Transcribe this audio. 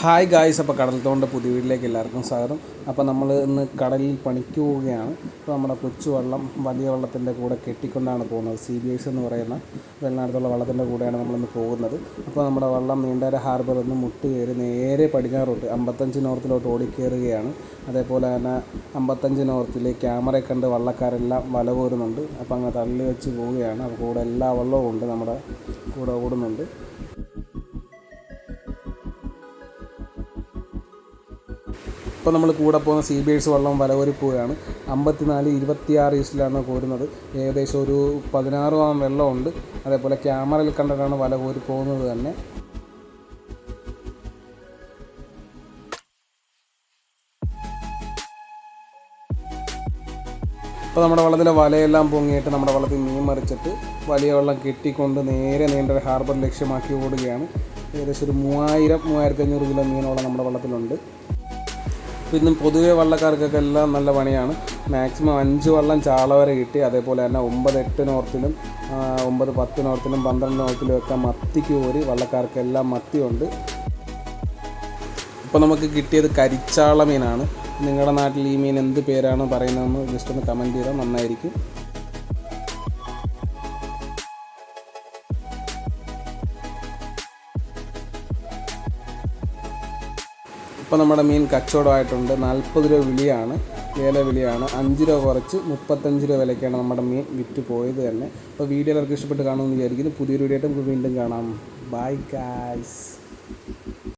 Hi guys അപ്പോൾ കടൽ തോണ്ട പുതിയ വീട്ടിലേക്ക് എല്ലാവർക്കും സ്വാഗതം. അപ്പോൾ നമ്മൾ ഇന്ന് കടലിൽ പണിക്ക് പോവുകയാണ് അപ്പോൾ നമ്മുടെ കൊച്ചു വള്ളം വലിയ വള്ളത്തിന്റെ കൂടെ കെട്ടിക്കൊണ്ടാണ് പോകുന്നത്. സി ബി എസ് എന്ന് പറയുന്ന വെള്ളനാടത്തുള്ള വള്ളത്തിന്റെ കൂടെയാണ് നമ്മളിന്ന് പോകുന്നത്. അപ്പോൾ നമ്മുടെ വള്ളം നീണ്ടര ഹാർബറിൽ നിന്ന് മുട്ട് കയറി നേരെ പടിഞ്ഞാറോട്ട് അമ്പത്തഞ്ച് നോർത്തിലോട്ട് ഓടിക്കയറുകയാണ് അതേപോലെ തന്നെ അമ്പത്തഞ്ച് നോർത്തിൽ ക്യാമറയെ കണ്ട് വള്ളക്കാരെല്ലാം വല കോരുന്നുണ്ട്. അപ്പോൾ അങ്ങനെ തള്ളി വെച്ച് പോവുകയാണ്. അപ്പോൾ കൂടെ എല്ലാ വള്ളവും ഉണ്ട് നമ്മുടെ കൂടെ ഓടുന്നുണ്ട്. ഇപ്പോൾ നമ്മൾ കൂടെ പോകുന്ന സി ബി എസ് വള്ളം വലവരി പോവുകയാണ് അമ്പത്തിനാല് ഇരുപത്തിയാറ് ഈസ്റ്റിലാണ് കോരുന്നത്. ഏകദേശം ഒരു പതിനാറോളം വെള്ളമുണ്ട്. അതേപോലെ ക്യാമറയിൽ കണ്ടിട്ടാണ് വല കോരി പോകുന്നത് തന്നെ. അപ്പോൾ നമ്മുടെ വള്ളത്തിലെ വലയെല്ലാം പൊങ്ങിയിട്ട് നമ്മുടെ വള്ളത്തിൽ മീൻ മറിച്ചിട്ട് വലിയ വെള്ളം കെട്ടിക്കൊണ്ട് നേരെ നീണ്ട ഹാർബർ ലക്ഷ്യമാക്കി ഓടുകയാണ്. ഏകദേശം ഒരു മൂവായിരം മൂവായിരത്തി അഞ്ഞൂറ് കിലോ മീനോളം നമ്മുടെ വള്ളത്തിലുണ്ട്. ഇന്നും പൊതുവെ വള്ളക്കാർക്കൊക്കെ എല്ലാം നല്ല പണിയാണ്. മാക്സിമം അഞ്ച് വള്ളം ചാള വരെ കിട്ടി. അതേപോലെ തന്നെ ഒമ്പത് എട്ട് നോർത്തിലും ഒമ്പത് പത്ത് നോർത്തിലും പന്ത്രണ്ട് നോർത്തിലും ഒക്കെ മത്തിക്ക് പോരി വള്ളക്കാർക്കെല്ലാം മത്തിയുണ്ട്. ഇപ്പോൾ നമുക്ക് കിട്ടിയത് കരിച്ചാള മീനാണ്. നിങ്ങളുടെ നാട്ടിൽ ഈ മീൻ എന്ത് പേരാണ് പറയുന്നതെന്ന് ജസ്റ്റ് ഒന്ന് കമന്റ് ചെയ്താൽ നന്നായിരിക്കും. ഇപ്പോൾ നമ്മുടെ മീൻ കച്ചവടമായിട്ടുണ്ട്. നാൽപ്പത് രൂപ വിലയാണ് വില വിലയാണ്. അഞ്ച് രൂപ കുറച്ച് മുപ്പത്തഞ്ച് രൂപ വിലയ്ക്കാണ് നമ്മുടെ മീൻ വിറ്റ് പോയത് തന്നെ. അപ്പോൾ വീഡിയോ എല്ലാവർക്കും ഇഷ്ടപ്പെട്ട് കാണുമെന്ന് വിചാരിക്കുന്നു. പുതിയൊരു വീഡിയോ ആയിട്ട് നമുക്ക് വീണ്ടും കാണാം. Bye guys